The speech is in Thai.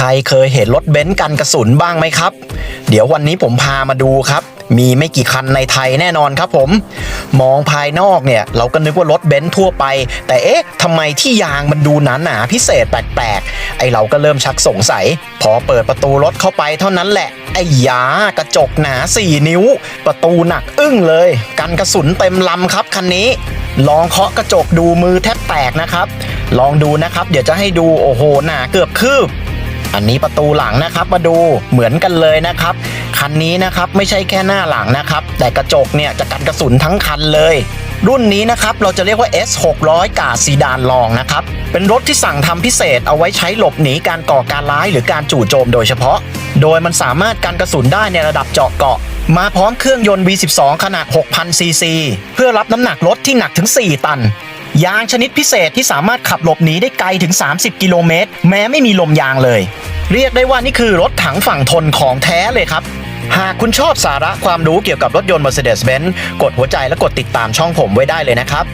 ใครเคยเห็นรถเบนซ์กันกระสุนบ้างไหมครับ เดี๋ยววันนี้ผมพามาดูครับ มีไม่กี่คันในไทยแน่นอนครับผม มองภายนอกเนี่ย เราก็นึกว่ารถเบนซ์ทั่วไป แต่เอ๊ะทำไมที่ยางมันดูหนาหนาๆพิเศษแปลกๆ ไอเราก็เริ่มชักสงสัย พอเปิดประตูรถเข้าไปเท่านั้นแหละ ไอ้ยากระจกหนา 4 นิ้ว ประตูหนักอึ้งเลย กันกระสุนเต็มลำครับคันนี้ ลองเคาะกระจกดูมือแทบแตกนะครับ ลองดูนะครับ เดี๋ยวจะให้ดูโอ้โหหนาเกือบคืบ อันนี้ประตูหลังนะครับมาดูเหมือนกันเลยนะครับ คันนี้นะครับไม่ใช่แค่หน้าหลังนะครับ แต่กระจกเนี่ยจะกันกระสุนทั้งคันเลย รุ่นนี้นะครับเราจะเรียกว่า S 6 0 0กาซีดานลองนะครับ เป็นรถที่สั่งทำพิเศษเอาไว้ใช้หลบหนีการก่อการร้ายหรือการจู่โจมโดยเฉพาะ โดยมันสามารถกันกระสุนได้ในระดับเจาะเกาะมาพร้อมเครื่องยนต์ V12 ขนาด 6,000 ซีซี เพื่อรับน้ำหนักรถที่หนักถึง 4 ตัน ยางชนิดพิเศษที่สามารถขับหลบหนีได้ไกลถึง 30 กิโลเมตร แม้ไม่มีลมยางเลย เรียกได้ว่านี่คือรถถังฝั่งทนของแท้เลยครับ หากคุณชอบสาระความรู้เกี่ยวกับรถยนต์ Mercedes-Benz กดหัวใจและกดติดตามช่องผมไว้ได้เลยนะครับ